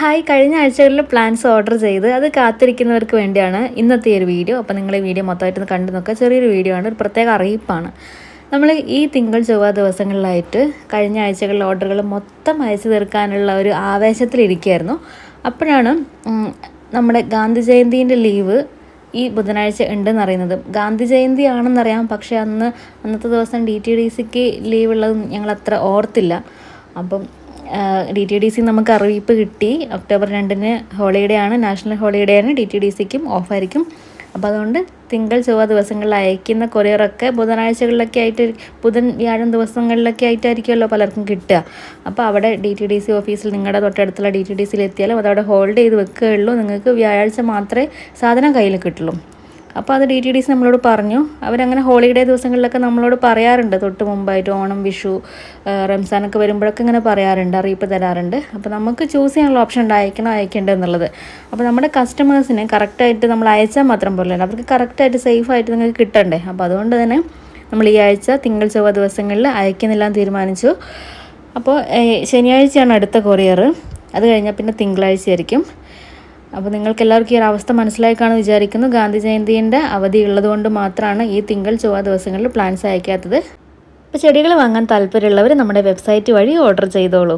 Hi കഴിഞ്ഞ ആഴ്ചകളിൽ plans order ചെയ്ത് അത് കാത്തിരിക്കുന്നവർക്ക് വേണ്ടിയാണ് ഇന്നത്തെ ഒരു വീഡിയോ. അപ്പോൾ നിങ്ങൾ ഈ വീഡിയോ മൊത്തമായിട്ട് കണ്ടു നോക്കുക. ചെറിയൊരു വീഡിയോ ആണ് ഒരു പ്രത്യേക അറിയിപ്പാണ്. നമ്മൾ ഈ തിങ്കൾ ചൊവ്വ ദിവസങ്ങളിലായിട്ട് കഴിഞ്ഞ ആഴ്ചകളിലെ ഓർഡറുകൾ മൊത്തം അയച്ചു തീർക്കാനുള്ള ഒരു ആവേശത്തിലിരിക്കുകയായിരുന്നു അപ്പോഴാണ് നമ്മുടെ ഗാന്ധി ജയന്തിന്റെ ലീവ് ഈ ബുധനാഴ്ച ഉണ്ടെന്ന് അറിയുന്നത്. ഗാന്ധി ജയന്തി ആണെന്നറിയാം പക്ഷേ അന്ന് അന്നത്തെ ദിവസം D T D sick leave ഉള്ളതും ഞങ്ങൾ അത്ര ഓർത്തില്ല. അപ്പം ഡി ടി ഡി സി നമുക്ക് അറിയിപ്പ് കിട്ടി. ഒക്ടോബർ രണ്ടിന് ഹോളിഡേ ആണ് നാഷണൽ ഹോളിഡേ ആണ് ഡി ടി ഡി സിക്കും ഓഫായിരിക്കും. അപ്പോൾ അതുകൊണ്ട് തിങ്കൾ ചൊവ്വ ദിവസങ്ങളിൽ അയക്കുന്ന കൊറിയറൊക്കെ ബുധനാഴ്ചകളിലൊക്കെ ആയിട്ട് ബുധൻ വ്യാഴം ദിവസങ്ങളിലൊക്കെ ആയിട്ടായിരിക്കുമല്ലോ പലർക്കും കിട്ടുക. അപ്പോൾ അവിടെ ഡി ടി ഡി സി ഓഫീസിൽ നിങ്ങളുടെ തൊട്ടടുത്തുള്ള ഡി ടി ഡി സിയിൽ എത്തിയാലും അതവിടെ ഹോൾഡ് ചെയ്ത് വെക്കുകയുള്ളൂ. നിങ്ങൾക്ക് വ്യാഴാഴ്ച മാത്രമേ സാധനം കയ്യിൽ കിട്ടുള്ളൂ. അപ്പോൾ അത് ഡി ടി ഡി സി നമ്മളോട് പറഞ്ഞു. അവരങ്ങനെ ഹോളിഡേ ദിവസങ്ങളിലൊക്കെ നമ്മളോട് പറയാറുണ്ട്. തൊട്ട് മുമ്പായിട്ട് ഓണം വിഷു റംസാനൊക്കെ വരുമ്പോഴൊക്കെ ഇങ്ങനെ പറയാറുണ്ട് അറിയിപ്പ് തരാറുണ്ട്. അപ്പോൾ നമുക്ക് ചൂസ് ചെയ്യാനുള്ള ഓപ്ഷൻ ഉണ്ട് അയക്കണം അയക്കേണ്ടത് എന്നുള്ളത്. അപ്പോൾ നമ്മുടെ കസ്റ്റമേഴ്സിന് കറക്റ്റായിട്ട് നമ്മൾ അയച്ചാൽ മാത്രം പോലല്ലോ അവർക്ക് കറക്റ്റായിട്ട് സേഫായിട്ട് നിങ്ങൾക്ക് കിട്ടണ്ടേ? അപ്പോൾ അതുകൊണ്ട് തന്നെ നമ്മൾ ഈ ആഴ്ച തിങ്കൾ ചൊവ്വ ദിവസങ്ങളിൽ അയക്കുന്നില്ല എന്ന് തീരുമാനിച്ചു. അപ്പോൾ ശനിയാഴ്ചയാണ് അടുത്ത കൊറിയർ അത് കഴിഞ്ഞാൽ പിന്നെ തിങ്കളാഴ്ച ആയിരിക്കും അപ്പോൾ നിങ്ങൾക്ക് എല്ലാവർക്കും ഈ ഒരു അവസ്ഥ മനസ്സിലായി കാണുമെന്ന് വിചാരിക്കുന്നു. ഗാന്ധി ജയന്തിന്റെ അവധി ഉള്ളതുകൊണ്ട് മാത്രമാണ് ഈ തിങ്കൾ ചൊവ്വ ദിവസങ്ങളിൽ പ്ലാൻസ് അയക്കാത്തത്. അപ്പോൾ ചെടികൾ വാങ്ങാൻ താല്പര്യമുള്ളവർ നമ്മുടെ വെബ്സൈറ്റ് വഴി ഓർഡർ ചെയ്തോളൂ.